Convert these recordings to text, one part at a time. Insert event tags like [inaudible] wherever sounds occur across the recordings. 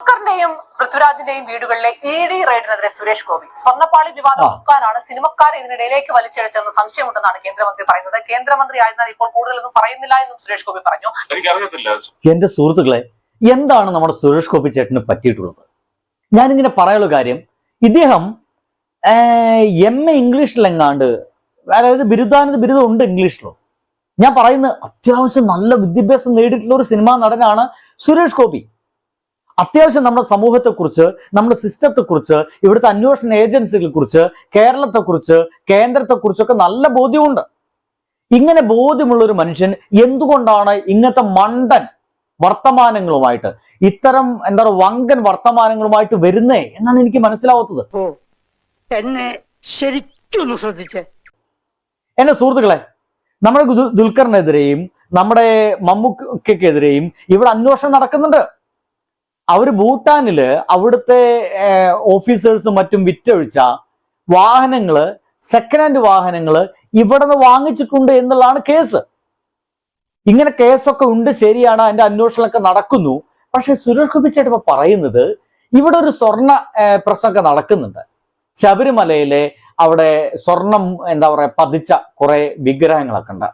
ദുൽഖറിന്റെയും പൃഥ്വിരാജിന്റെയും വീടുകളിലെ E D റെയ്ഡിനെതിരെ സുരേഷ് ഗോപി. സ്വർണപ്പാളി വിവാദം ഒക്കാനാണ് നോക്കാനാണ് സിനിമക്കാരെ ഇതിനിടയിലേക്ക് വലിച്ചിഴച്ചെന്ന് സംശയമുണ്ടെന്നാണ് കേന്ദ്രമന്ത്രി പറയുന്നത്. കേന്ദ്രമന്ത്രി ആയതിനാൽ ഇപ്പോൾ കൂടുതലൊന്നും പറയുന്നില്ല എന്നും സുരേഷ് ഗോപി പറഞ്ഞു. എനിക്കറിയത്തില്ല. എന്റെ സുഹൃത്തുക്കളെ എന്താണ് നമ്മുടെ സുരേഷ് ഗോപി ചേട്ടന് പറ്റിയിട്ടുള്ളത്? ഞാനിങ്ങനെ പറയാനുള്ള കാര്യം ഇദ്ദേഹം എം എ ഇംഗ്ലീഷിലെങ്ങാണ്ട് അതായത് ബിരുദാനന്ദ ബിരുദം ഉണ്ട് ഇംഗ്ലീഷിലോ ഞാൻ പറയുന്നത് അത്യാവശ്യം നല്ല വിദ്യാഭ്യാസം നേടിയിട്ടുള്ള ഒരു സിനിമാ നടനാണ് സുരേഷ് ഗോപി. അത്യാവശ്യം നമ്മുടെ സമൂഹത്തെക്കുറിച്ച് നമ്മുടെ സിസ്റ്റത്തെക്കുറിച്ച് ഇവിടുത്തെ അന്വേഷണ ഏജൻസികളെ കുറിച്ച് കേരളത്തെക്കുറിച്ച് കേന്ദ്രത്തെക്കുറിച്ചൊക്കെ നല്ല ബോധ്യമുണ്ട്. ഇങ്ങനെ ബോധ്യമുള്ള ഒരു മനുഷ്യൻ എന്തുകൊണ്ടാണ് ഇങ്ങനത്തെ മണ്ടൻ വർത്തമാനങ്ങളുമായിട്ട് ഇത്തരം എന്താ പറയുക വങ്കൻ വർത്തമാനങ്ങളുമായിട്ട് വരുന്നേ എന്നാണ് എനിക്ക് മനസ്സിലാവാത്തത്. എന്നെ ശരിക്കും ശ്രദ്ധിച്ചേ. എന്റെ സുഹൃത്തുക്കളെ നമ്മുടെ ദുൽഖറിനെതിരെയും നമ്മുടെ മമ്മൂക്കെതിരെയും ഇവിടെ അന്വേഷണം നടക്കുന്നുണ്ട്. അവർ ഭൂട്ടാനിൽ അവിടുത്തെ ഓഫീസേഴ്സും മറ്റും വിറ്റൊഴിച്ച വാഹനങ്ങൾ സെക്കൻഡ് ഹാൻഡ് വാഹനങ്ങൾ ഇവിടെ നിന്ന് വാങ്ങിച്ചിട്ടുണ്ട് എന്നുള്ളതാണ് കേസ്. ഇങ്ങനെ കേസൊക്കെ ഉണ്ട് ശരിയാണ് അതിന്റെ അന്വേഷണമൊക്കെ നടക്കുന്നു. പക്ഷെ സുരേഷ് ഗോപി ചേട്ടൻ പറയുന്നത് ഇവിടെ ഒരു സ്വർണ പ്രശ്നമൊക്കെ നടക്കുന്നുണ്ട്. ശബരിമലയിലെ അവിടെ സ്വർണം എന്താ പറയാ പതിച്ച കുറെ വിഗ്രഹങ്ങളൊക്കെ ഉണ്ട്.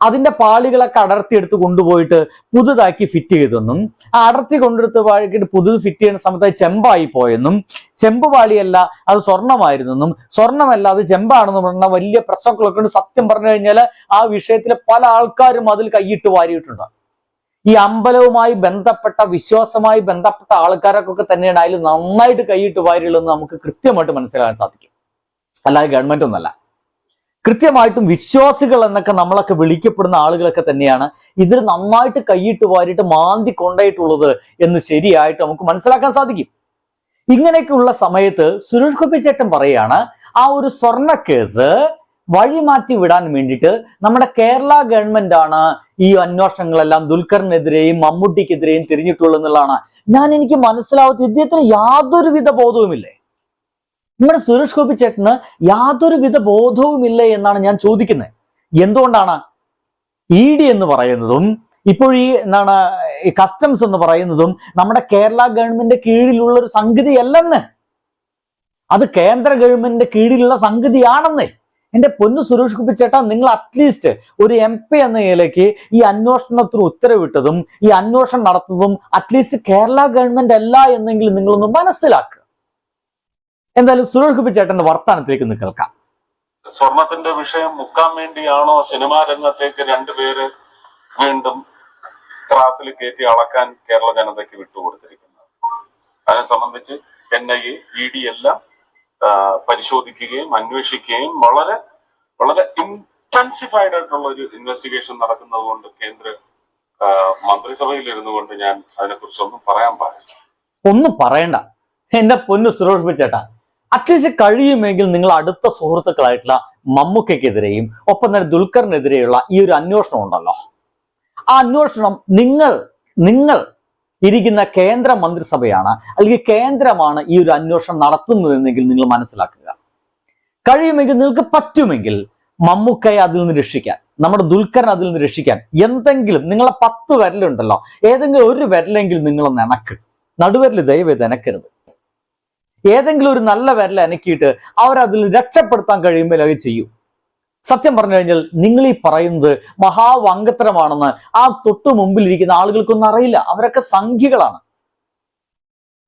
അതിന്റെ പാളികളൊക്കെ അടർത്തിയെടുത്ത് കൊണ്ടുപോയിട്ട് പുതുതാക്കി ഫിറ്റ് ചെയ്തെന്നും ആ അടർത്തി കൊണ്ടെടുത്ത് വഴിക്കിട്ട് പുതുത് ഫിറ്റ് ചെയ്യുന്ന സമയത്ത് അത് ചെമ്പായി പോയെന്നും ചെമ്പ് പാളിയല്ല അത് സ്വർണമായിരുന്നെന്നും സ്വർണമല്ല അത് ചെമ്പാണെന്നും പറഞ്ഞ വലിയ പ്രശ്നങ്ങളൊക്കെ ഉണ്ട്. സത്യം പറഞ്ഞു കഴിഞ്ഞാൽ ആ വിഷയത്തിൽ പല ആൾക്കാരും അതിൽ കൈയിട്ട് വാരിയിട്ടുണ്ട്. ഈ അമ്പലവുമായി ബന്ധപ്പെട്ട വിശ്വാസമായി ബന്ധപ്പെട്ട ആൾക്കാരൊക്കെ തന്നെയാണ് അതിൽ നന്നായിട്ട് കൈയിട്ട് വാരിയുള്ളതെന്ന് നമുക്ക് കൃത്യമായിട്ട് മനസ്സിലാക്കാൻ സാധിക്കും. അല്ലാതെ ഗവൺമെന്റ് ഒന്നല്ല. കൃത്യമായിട്ടും വിശ്വാസികൾ എന്നൊക്കെ നമ്മളൊക്കെ വിളിക്കപ്പെടുന്ന ആളുകളൊക്കെ തന്നെയാണ് ഇതിൽ നന്നായിട്ട് കൈയിട്ട് വാരിട്ട് മാന്തി കൊണ്ടായിട്ടുള്ളത് എന്ന് ശരിയായിട്ട് നമുക്ക് മനസ്സിലാക്കാൻ സാധിക്കും. ഇങ്ങനെയൊക്കെയുള്ള സമയത്ത് സുരേഷ് ഗോപി ചേട്ടൻ പറയാണ് ആ ഒരു സ്വർണ കേസ് വഴിമാറ്റി വിടാൻ വേണ്ടിയിട്ട് നമ്മുടെ കേരള ഗവൺമെന്റ് ആണ് ഈ അന്വേഷണങ്ങളെല്ലാം ദുൽഖറിനെതിരെയും മമ്മൂട്ടിക്കെതിരെയും തിരിഞ്ഞിട്ടുള്ളത് എന്നുള്ളതാണ് ഞാൻ എനിക്ക് മനസ്സിലാവാത്ത ഇദ്ദേഹത്തിന് യാതൊരുവിധ ബോധവുമില്ലേ? നമ്മുടെ സുരേഷ് ഗോപി ചേട്ടന് യാതൊരുവിധ ബോധവുമില്ല എന്നാണ് ഞാൻ ചോദിക്കുന്നത് എന്തുകൊണ്ടാണ് ഇ ഡി എന്ന് പറയുന്നതും ഇപ്പോൾ ഈ എന്താണ് കസ്റ്റംസ് എന്ന് പറയുന്നതും നമ്മുടെ കേരള ഗവൺമെന്റ് കീഴിലുള്ള ഒരു സംഗതിയല്ലെന്ന്. അത് കേന്ദ്ര ഗവൺമെന്റിന്റെ കീഴിലുള്ള സംഗതിയാണെന്ന്. എന്റെ പൊന്നു സുരേഷ് ഗോപി ചേട്ടാ നിങ്ങൾ അറ്റ്ലീസ്റ്റ് ഒരു എം പി എന്ന നിലയ്ക്ക് ഈ അന്വേഷണത്തിന് ഉത്തരവിട്ടതും ഈ അന്വേഷണം നടത്തുന്നതും അറ്റ്ലീസ്റ്റ് കേരള ഗവൺമെന്റ് അല്ല എന്നെങ്കിലും നിങ്ങളൊന്ന് മനസ്സിലാക്കുക. എന്തായാലും സുരേഷ് ഗോപി ചേട്ടന്റെ വർത്താനത്തിലേക്ക് ഒന്ന് കേൾക്കാം. സ്വർണത്തിന്റെ വിഷയം മുക്കാൻ വേണ്ടിയാണോ സിനിമാ രംഗത്തേക്ക് രണ്ടുപേര് വീണ്ടും ത്രാസിൽ കയറ്റി അളക്കാൻ കേരള ജനതയ്ക്ക് വിട്ടുകൊടുത്തിരിക്കുന്നത്? അതിനെ സംബന്ധിച്ച് N I A E D എല്ലാം പരിശോധിക്കുകയും അന്വേഷിക്കുകയും വളരെ വളരെ ഇന്റൻസിഫൈഡ് ആയിട്ടുള്ള ഒരു ഇൻവെസ്റ്റിഗേഷൻ നടക്കുന്നത് കൊണ്ട് കേന്ദ്ര മന്ത്രിസഭയിൽ ഇരുന്നു കൊണ്ട് ഞാൻ അതിനെക്കുറിച്ചൊന്നും പറയാൻ പാടില്ല. ഒന്നും പറയണ്ട. എന്റെ പൊന്നു സുരേഷ് ചേട്ടാ അറ്റ്ലീസ്റ്റ് കഴിയുമെങ്കിൽ നിങ്ങൾ അടുത്ത സുഹൃത്തുക്കളായിട്ടുള്ള മമ്മൂക്കയ്ക്കെതിരെയും ഒപ്പം തന്നെ ദുൽഖറിനെതിരെയുള്ള ഈ ഒരു അന്വേഷണം ഉണ്ടല്ലോ. ആ അന്വേഷണം നിങ്ങൾ നിങ്ങൾ ഇരിക്കുന്ന കേന്ദ്ര മന്ത്രിസഭയാണ് അല്ലെങ്കിൽ കേന്ദ്രമാണ് ഈ ഒരു അന്വേഷണം നടത്തുന്നതെന്നെങ്കിൽ നിങ്ങൾ മനസ്സിലാക്കുക. കഴിയുമെങ്കിൽ നിങ്ങൾക്ക് പറ്റുമെങ്കിൽ മമ്മൂക്കയെ അതിൽ നിന്ന് രക്ഷിക്കാൻ നമ്മുടെ ദുൽഖറിനെ അതിൽ നിന്ന് രക്ഷിക്കാൻ എന്തെങ്കിലും നിങ്ങളെ പത്ത് വിരലുണ്ടല്ലോ. ഏതെങ്കിലും ഒരു വിരലെങ്കിലും നിങ്ങൾ നനക്ക് നടുവരൽ ദയവേ അനക്കരുത് ഏതെങ്കിലും ഒരു നല്ല വിരൽ അനക്കിയിട്ട് അവരതിൽ രക്ഷപ്പെടുത്താൻ കഴിയുമ്പോൾ അത് ചെയ്യും. സത്യം പറഞ്ഞു കഴിഞ്ഞാൽ നിങ്ങൾ ഈ പറയുന്നത് മഹാവങ്കത്തരമാണെന്ന് ആ തൊട്ടു മുമ്പിലിരിക്കുന്ന ആളുകൾക്കൊന്നും അറിയില്ല. അവരൊക്കെ സംഖ്യകളാണ്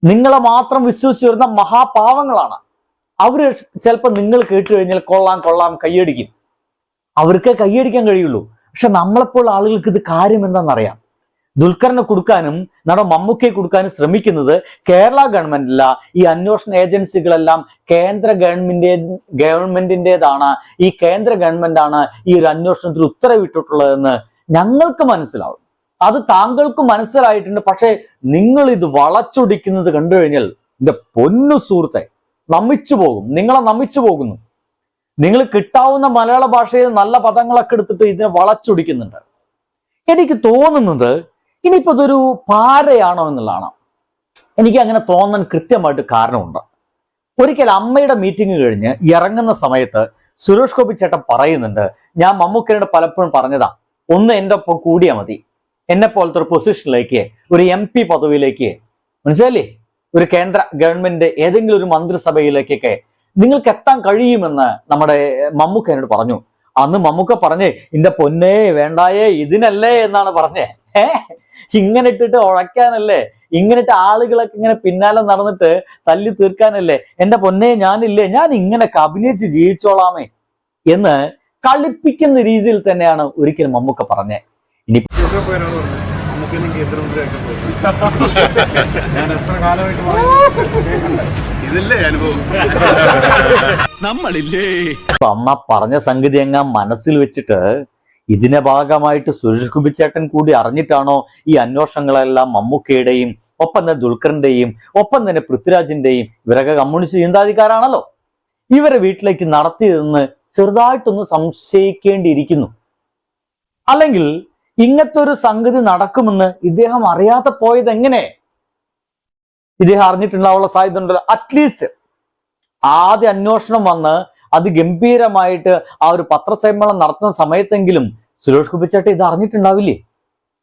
നിങ്ങളെ മാത്രം വിശ്വസിച്ച് വരുന്ന മഹാപാവങ്ങളാണ്. അവർ ചിലപ്പോൾ നിങ്ങൾ കേട്ടു കഴിഞ്ഞാൽ കൊള്ളാം കൊള്ളാം കൈയടിക്കും. അവർക്ക് കൈയടിക്കാൻ കഴിയുള്ളൂ. പക്ഷെ നമ്മളെപ്പോൾ ആളുകൾക്ക് ഇത് കാര്യം എന്താണെന്നറിയാം. ദുൽഖറിനെ കൊടുക്കാനും നമ്മുടെ മമ്മൂക്കയെ കൊടുക്കാനും ശ്രമിക്കുന്നത് കേരള ഗവൺമെന്റല്ല ഈ അന്വേഷണ ഏജൻസികളെല്ലാം കേന്ദ്ര ഗവൺമെന്റിന്റെ ഗവൺമെന്റിന്റെതാണ് ഈ കേന്ദ്ര ഗവൺമെന്റ് ആണ് ഈ ഒരു അന്വേഷണത്തിൽ ഉത്തരവിട്ടിട്ടുള്ളതെന്ന് ഞങ്ങൾക്ക് മനസ്സിലാവും. അത് താങ്കൾക്ക് മനസ്സിലായിട്ടുണ്ട്. പക്ഷേ നിങ്ങൾ ഇത് വളച്ചൊടിക്കുന്നത് കണ്ടു കഴിഞ്ഞാൽ എന്റെ പൊന്നു സുഹൃത്തെ നമിച്ചു പോകും. നിങ്ങളെ നമിച്ചു പോകുന്നു. നിങ്ങൾ കിട്ടാവുന്ന മലയാള ഭാഷയിൽ നല്ല പദങ്ങളൊക്കെ എടുത്തിട്ട് ഇതിനെ വളച്ചൊടിക്കുന്നുണ്ട്. എനിക്ക് തോന്നുന്നത് ഇനിയിപ്പോ ഇതൊരു പാരയാണോ എന്നുള്ളതാണ്. എനിക്ക് അങ്ങനെ തോന്നാൻ കൃത്യമായിട്ട് കാരണമുണ്ട്. ഒരിക്കൽ അമ്മയുടെ മീറ്റിംഗ് കഴിഞ്ഞ് ഇറങ്ങുന്ന സമയത്ത് സുരേഷ് ഗോപി ചേട്ടൻ പറയുന്നുണ്ട് ഞാൻ മമ്മൂക്കനോട് പലപ്പോഴും പറഞ്ഞതാ ഒന്ന് എന്റെ ഒപ്പം കൂടിയാൽ മതി. എന്നെ പോലത്തെ ഒരു പൊസിഷനിലേക്ക് ഒരു എം പി പദവിയിലേക്ക് മനസ്സിലല്ലേ ഒരു കേന്ദ്ര ഗവൺമെന്റ് ഏതെങ്കിലും ഒരു മന്ത്രിസഭയിലേക്കൊക്കെ നിങ്ങൾക്ക് എത്താൻ കഴിയുമെന്ന് നമ്മുടെ മമ്മൂക്ക എന്നോട് പറഞ്ഞു. അന്ന് മമ്മൂക്ക പറഞ്ഞേ ഇന്റെ പൊന്നേ വേണ്ടായേ ഇതിനല്ലേ എന്നാണ് പറഞ്ഞേ ഏ? ഇങ്ങനെ ഇട്ടിട്ട് ഉഴക്കാനല്ലേ ഇങ്ങനെ ഇട്ട് ആളുകളൊക്കെ ഇങ്ങനെ പിന്നാലെ നടന്നിട്ട് തല്ലി തീർക്കാനല്ലേ? എന്റെ പൊന്നേ ഞാനില്ലേ ഞാൻ ഇങ്ങനെ അഭിനയിച്ച് ജീവിച്ചോളാമേ എന്ന് കളിപ്പിക്കുന്ന രീതിയിൽ തന്നെയാണ് ഒരിക്കലും മമ്മൂക്ക പറഞ്ഞേ. ഇനി [laughs] നമ്മളില്ലേ. അമ്മ പറഞ്ഞ സംഗതി അങ്ങ് മനസ്സിൽ വെച്ചിട്ട് ഇതിന്റെ ഭാഗമായിട്ട് സുരേഷ് കുബിച്ചേട്ടൻ കൂടി അറിഞ്ഞിട്ടാണോ ഈ അന്വേഷണങ്ങളെല്ലാം മമ്മൂക്കയുടെയും ഒപ്പം തന്നെ ദുൽഖറിന്റെയും ഒപ്പം തന്നെ പൃഥ്വിരാജിന്റെയും ഇവരൊക്കെ കമ്മ്യൂണിസ്റ്റ് ചിന്താധികാരാണല്ലോ. ഇവരെ വീട്ടിലേക്ക് നടത്തിയതെന്ന് ചെറുതായിട്ടൊന്ന് സംശയിക്കേണ്ടിയിരിക്കുന്നു. അല്ലെങ്കിൽ ഇങ്ങനത്തെ ഒരു സംഗതി നടക്കുമെന്ന് ഇദ്ദേഹം അറിയാതെ പോയത് എങ്ങനെ? ഇദ്ദേഹം അറിഞ്ഞിട്ടുണ്ടാവാനുള്ള സാധ്യത ഉണ്ടല്ലോ. അറ്റ്ലീസ്റ്റ് ആദ്യ അന്വേഷണം വന്ന് അതിഗംഭീരമായിട്ട് ആ ഒരു പത്രസമ്മേളനം നടത്തുന്ന സമയത്തെങ്കിലും സുരേഷ് കുപ്പിച്ചേട്ടൻ ഇത് അറിഞ്ഞിട്ടുണ്ടാവില്ലേ?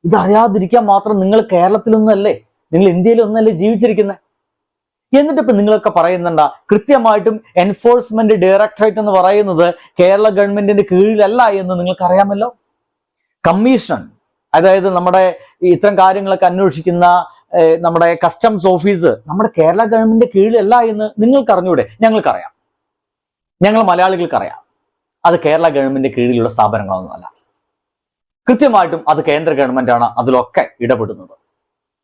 ഇത് അറിയാതിരിക്കാൻ മാത്രം നിങ്ങൾ കേരളത്തിലൊന്നല്ലേ നിങ്ങൾ ഇന്ത്യയിലൊന്നല്ലേ ജീവിച്ചിരിക്കുന്നത്? എന്നിട്ട് നിങ്ങളൊക്കെ പറയുന്നുണ്ട കൃത്യമായിട്ടും എൻഫോഴ്സ്മെന്റ് ഡയറക്ടറേറ്റ് എന്ന് പറയുന്നത് കേരള ഗവൺമെന്റിന്റെ കീഴിലല്ല എന്ന് നിങ്ങൾക്ക് അറിയാമല്ലോ? കമ്മീഷൻ അതായത് നമ്മുടെ ഇത്തരം കാര്യങ്ങളൊക്കെ അന്വേഷിക്കുന്ന നമ്മുടെ കസ്റ്റംസ് ഓഫീസ് നമ്മുടെ കേരള ഗവൺമെന്റിന്റെ കീഴിലല്ല എന്ന് നിങ്ങൾക്ക് അറിഞ്ഞൂടെ? ഞങ്ങൾക്കറിയാം. ഞങ്ങൾ മലയാളികൾക്കറിയാം അത് കേരള ഗവൺമെന്റിന്റെ കീഴിലുള്ള സ്ഥാപനങ്ങളൊന്നുമല്ല. കൃത്യമായിട്ടും അത് കേന്ദ്ര ഗവൺമെന്റാണ് അതിലൊക്കെ ഇടപെടുന്നത്.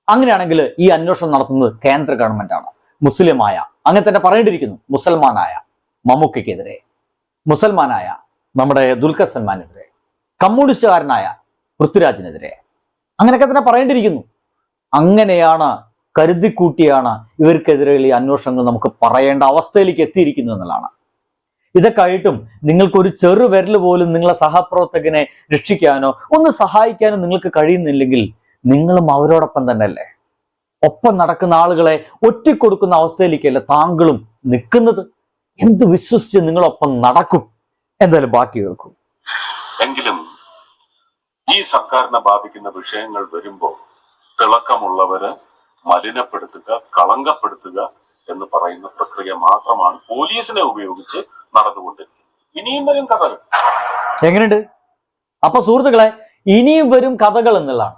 അങ്ങനെയാണെങ്കിൽ ഈ അന്വേഷണം നടത്തുന്നത് കേന്ദ്ര ഗവൺമെന്റാണ്. മുസ്ലിമായ അങ്ങനെ തന്നെ പറയേണ്ടിയിരിക്കുന്നു മുസൽമാനായ മമ്മൂക്കയ്ക്കെതിരെ. മുസൽമാനായ നമ്മുടെ ദുൽഖർ സൽമാനെതിരെ. കമ്മ്യൂണിസ്റ്റുകാരനായ പൃഥ്വിരാജിനെതിരെ. അങ്ങനെയൊക്കെ തന്നെ പറയേണ്ടിയിരിക്കുന്നു. അങ്ങനെയാണ് കരുതിക്കൂട്ടിയാണ് ഇവർക്കെതിരെ ഈ അന്വേഷണങ്ങൾ നമുക്ക് പറയേണ്ട അവസ്ഥയിലേക്ക് എത്തിയിരിക്കുന്നു എന്നുള്ളതാണ്. ഇതൊക്കെ ആയിട്ടും നിങ്ങൾക്കൊരു ചെറു വിരൽ പോലും നിങ്ങളെ സഹപ്രവർത്തകനെ രക്ഷിക്കാനോ ഒന്ന് സഹായിക്കാനോ നിങ്ങൾക്ക് കഴിയുന്നില്ലെങ്കിൽ നിങ്ങളും അവരോടൊപ്പം തന്നെ അല്ലേ ഒപ്പം നടക്കുന്ന ആളുകളെ ഒറ്റിക്കൊടുക്കുന്ന അവസ്ഥയിലേക്കല്ലേ താങ്കളും നിൽക്കുന്നത്? എന്ത് വിശ്വസിച്ച് നിങ്ങളൊപ്പം നടക്കും? എന്തായാലും ബാക്കി കേൾക്കും. എങ്കിലും ഈ സർക്കാരിനെ ബാധിക്കുന്ന വിഷയങ്ങൾ വരുമ്പോൾ തിളക്കമുള്ളവര് മലിനപ്പെടുത്തുക കളങ്കപ്പെടുത്തുക എന്ന് പറയുന്ന പ്രക്രിയ മാത്രമാണ് പോലീസിനെ ഉപയോഗിച്ച് നടന്നുകൊണ്ടിരിക്കുന്നത്. ഇനിയും വരും കഥകൾ. എങ്ങനെയുണ്ട്? അപ്പൊ സുഹൃത്തുക്കളെ ഇനിയും വരും കഥകൾ എന്നുള്ളതാണ്.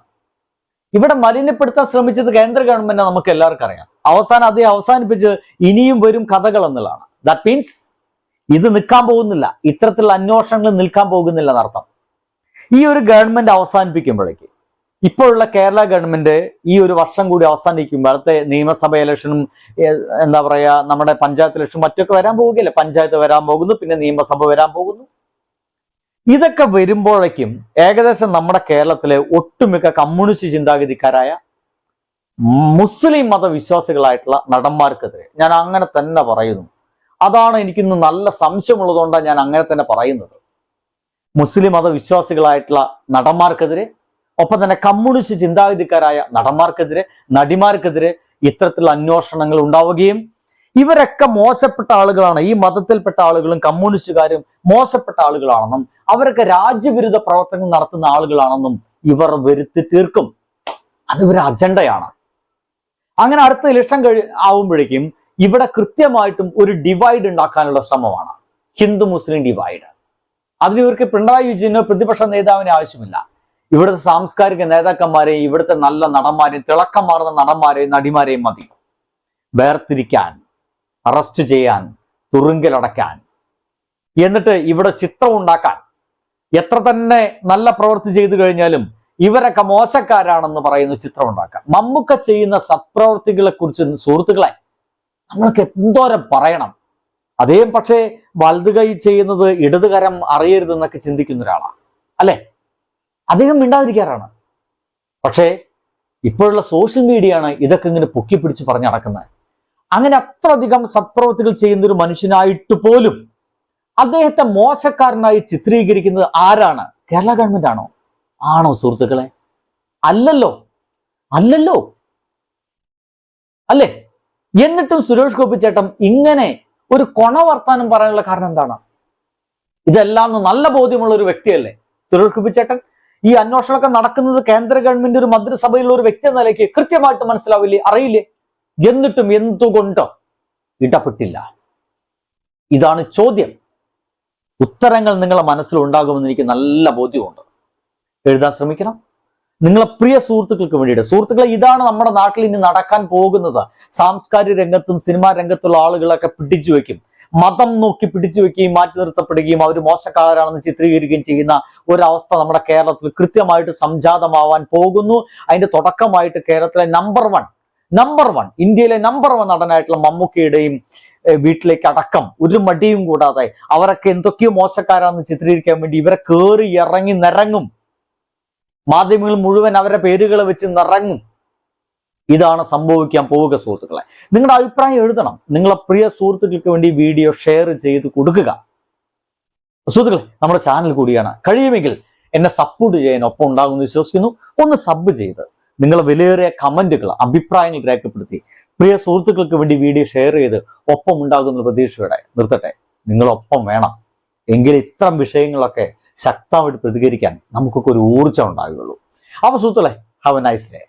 ഇവിടെ മലിനപ്പെടുത്താൻ ശ്രമിച്ചത് കേന്ദ്ര ഗവൺമെന്റ് നമുക്ക് എല്ലാവർക്കും അറിയാം. അവസാനം അതേ അവസാനിപ്പിച്ച് ഇനിയും വരും കഥകൾ എന്നുള്ളതാണ്. ദാറ്റ് മീൻസ് ഇത് നിൽക്കാൻ പോകുന്നില്ല. ഇത്തരത്തിലുള്ള അന്വേഷണങ്ങൾ നിൽക്കാൻ പോകുന്നില്ല എന്നർത്ഥം. ഈ ഒരു ഗവൺമെന്റ് അവസാനിപ്പിക്കുമ്പോഴേക്ക് ഇപ്പോഴുള്ള കേരള ഗവൺമെന്റ് ഈ ഒരു വർഷം കൂടി അവസാനിക്കുമ്പോൾ അടുത്ത നിയമസഭ ഇലക്ഷനും എന്താ പറയാ നമ്മുടെ പഞ്ചായത്ത് ഇലക്ഷനും മറ്റൊക്കെ വരാൻ പോവുകയല്ലേ? പഞ്ചായത്ത് വരാൻ പോകുന്നു പിന്നെ നിയമസഭ വരാൻ പോകുന്നു. ഇതൊക്കെ വരുമ്പോഴേക്കും ഏകദേശം നമ്മുടെ കേരളത്തിലെ ഒട്ടുമിക്ക കമ്മ്യൂണിസ്റ്റ് ചിന്താഗതിക്കാരായ മുസ്ലിം മതവിശ്വാസികളായിട്ടുള്ള നടന്മാർക്കെതിരെ ഞാൻ അങ്ങനെ തന്നെ പറയുന്നു. അതാണ് എനിക്കിന്ന് നല്ല സംശയമുള്ളതുകൊണ്ടാണ് ഞാൻ അങ്ങനെ തന്നെ പറയുന്നത്. മുസ്ലിം മതവിശ്വാസികളായിട്ടുള്ള നടന്മാർക്കെതിരെ ഒപ്പം തന്നെ കമ്മ്യൂണിസ്റ്റ് ചിന്താഗതിക്കാരായ നടന്മാർക്കെതിരെ നടിമാർക്കെതിരെ ഇത്തരത്തിലുള്ള അന്വേഷണങ്ങൾ ഉണ്ടാവുകയും ഇവരൊക്കെ മോശപ്പെട്ട ആളുകളാണ്. ഈ മതത്തിൽപ്പെട്ട ആളുകളും കമ്മ്യൂണിസ്റ്റുകാരും മോശപ്പെട്ട ആളുകളാണെന്നും അവരൊക്കെ രാജ്യവിരുദ്ധ പ്രവർത്തനങ്ങൾ നടത്തുന്ന ആളുകളാണെന്നും ഇവർ വരുത്തി തീർക്കും. അത് ഒരു അജണ്ടയാണ്. അങ്ങനെ അടുത്ത ഇലക്ഷൻ കഴി ആവുമ്പോഴേക്കും ഇവിടെ കൃത്യമായിട്ടും ഒരു ഡിവൈഡ് ഉണ്ടാക്കാനുള്ള ശ്രമമാണ്. ഹിന്ദു മുസ്ലിം ഡിവൈഡ് അതിന് ഇവർക്ക് പിണറായി വിജയനോ പ്രതിപക്ഷ നേതാവിനെ ആവശ്യമില്ല. ഇവിടുത്തെ സാംസ്കാരിക നേതാക്കന്മാരെയും ഇവിടുത്തെ നല്ല നടന്മാരെയും തിളക്കം മാറുന്ന നടന്മാരെയും നടിമാരെയും മതി. വേർതിരിക്കാൻ അറസ്റ്റ് ചെയ്യാൻ തുറുങ്കിലടക്കാൻ എന്നിട്ട് ഇവിടെ ചിത്രം ഉണ്ടാക്കാൻ. എത്ര തന്നെ നല്ല പ്രവൃത്തി ചെയ്തു കഴിഞ്ഞാലും ഇവരൊക്കെ മോശക്കാരാണെന്ന് പറയുന്ന ചിത്രം ഉണ്ടാക്കാം മമ്മൂക്ക ചെയ്യുന്ന സത്പ്രവർത്തികളെ കുറിച്ച് സുഹൃത്തുക്കളെ നമ്മൾക്ക് എന്തോരം പറയണം? അതേ പക്ഷേ വലതുകൈ ചെയ്യുന്നത് ഇടതുകരം അറിയരുതെന്നൊക്കെ ചിന്തിക്കുന്ന ഒരാളാണ് അല്ലെ? അദ്ദേഹം മിണ്ടാതിരിക്കാറാണ്. പക്ഷേ ഇപ്പോഴുള്ള സോഷ്യൽ മീഡിയയാണ് ഇതൊക്കെ ഇങ്ങനെ പൊക്കി പിടിച്ച് പറഞ്ഞു നടക്കുന്നത്. അങ്ങനെ അത്രയധികം സത്പ്രവൃത്തികൾ ചെയ്യുന്ന ഒരു മനുഷ്യനായിട്ട് പോലും അദ്ദേഹത്തെ മോശക്കാരനായി ചിത്രീകരിക്കുന്നത് ആരാണ്? കേരള ഗവൺമെന്റ് ആണോ? ആണോ സുഹൃത്തുക്കളെ? അല്ലല്ലോ. അല്ലല്ലോ. അല്ലേ? എന്നിട്ടും സുരേഷ് ഗോപി ചേട്ടൻ ഇങ്ങനെ ഒരു കൊണ വർത്താനം പറയാനുള്ള കാരണം എന്താണ്? ഇതെല്ലാം നല്ല ബോധ്യമുള്ള ഒരു വ്യക്തിയല്ലേ? സുരേഷ് ഗോപി ചേട്ടൻ ഈ അന്വേഷണമൊക്കെ നടക്കുന്നത് കേന്ദ്ര ഗവൺമെന്റ് ഒരു മന്ത്രിസഭയിലുള്ള ഒരു വ്യക്തി എന്ന നിലയ്ക്ക് കൃത്യമായിട്ട് മനസ്സിലാവില്ലേ അറിയില്ലേ? എന്നിട്ടും എന്തുകൊണ്ട് ഇടപെട്ടില്ല. ഇതാണ് ചോദ്യം. ഉത്തരങ്ങൾ നിങ്ങളുടെ മനസ്സിൽ ഉണ്ടാകുമെന്ന് എനിക്ക് നല്ല ബോധ്യമുണ്ട്. എഴുതാൻ ശ്രമിക്കണം. നിങ്ങളെ പ്രിയ സുഹൃത്തുക്കൾക്ക് വേണ്ടിയിട്ട്. സുഹൃത്തുക്കളെ ഇതാണ് നമ്മുടെ നാട്ടിൽ ഇനി നടക്കാൻ പോകുന്നത്. സാംസ്കാരിക രംഗത്തും സിനിമാ രംഗത്തുള്ള ആളുകളൊക്കെ പിടിച്ചു വെക്കും. മതം നോക്കി പിടിച്ചു വെക്കുകയും മാറ്റി നിർത്തപ്പെടുകയും അവർ മോശക്കാരാണെന്ന് ചിത്രീകരിക്കുകയും ചെയ്യുന്ന ഒരവസ്ഥ നമ്മുടെ കേരളത്തിൽ കൃത്യമായിട്ട് സംജാതമാവാൻ പോകുന്നു. അതിന്റെ തുടക്കമായിട്ട് കേരളത്തിലെ നമ്പർ വൺ നമ്പർ വൺ ഇന്ത്യയിലെ നമ്പർ വൺ നടനായിട്ടുള്ള മമ്മൂക്കയുടെയും വീട്ടിലേക്ക് അടക്കം ഒരു മടിയും കൂടാതെ അവരൊക്കെ എന്തൊക്കെയോ മോശക്കാരാണെന്ന് ചിത്രീകരിക്കാൻ വേണ്ടി ഇവരെ കയറി ഇറങ്ങി നിറങ്ങും മാധ്യമങ്ങൾ മുഴുവൻ അവരുടെ പേരുകൾ വെച്ച് നിറങ്ങും. ഇതാണ് സംഭവിക്കാൻ പോവുക സുഹൃത്തുക്കളെ. നിങ്ങളുടെ അഭിപ്രായം എഴുതണം. നിങ്ങളെ പ്രിയ സുഹൃത്തുക്കൾക്ക് വേണ്ടി വീഡിയോ ഷെയർ ചെയ്ത് കൊടുക്കുക. സുഹൃത്തുക്കളെ നമ്മുടെ ചാനൽ കൂടിയാണ്. കഴിയുമെങ്കിൽ എന്നെ സപ്പോർട്ട് ചെയ്യാൻ ഒപ്പം ഉണ്ടാകുമെന്ന് വിശ്വസിക്കുന്നു. ഒന്ന് സബ് ചെയ്ത് നിങ്ങളെ വിലയേറിയ കമന്റുകൾ അഭിപ്രായങ്ങൾ രേഖപ്പെടുത്തി. പ്രിയ സുഹൃത്തുക്കൾക്ക് വേണ്ടി വീഡിയോ ഷെയർ ചെയ്ത് ഒപ്പം ഉണ്ടാകുന്ന പ്രതീക്ഷയോടെ നിർത്തട്ടെ. നിങ്ങളൊപ്പം വേണം. എങ്കിൽ ഇത്തരം വിഷയങ്ങളൊക്കെ ശക്തമായിട്ട് പ്രതികരിക്കാൻ നമുക്കൊക്കെ ഒരു ഊർജം ഉണ്ടാകുകയുള്ളൂ അപ്പൊ സുഹൃത്തുക്കളെ ഹാവ് എ നൈസ് ഡേ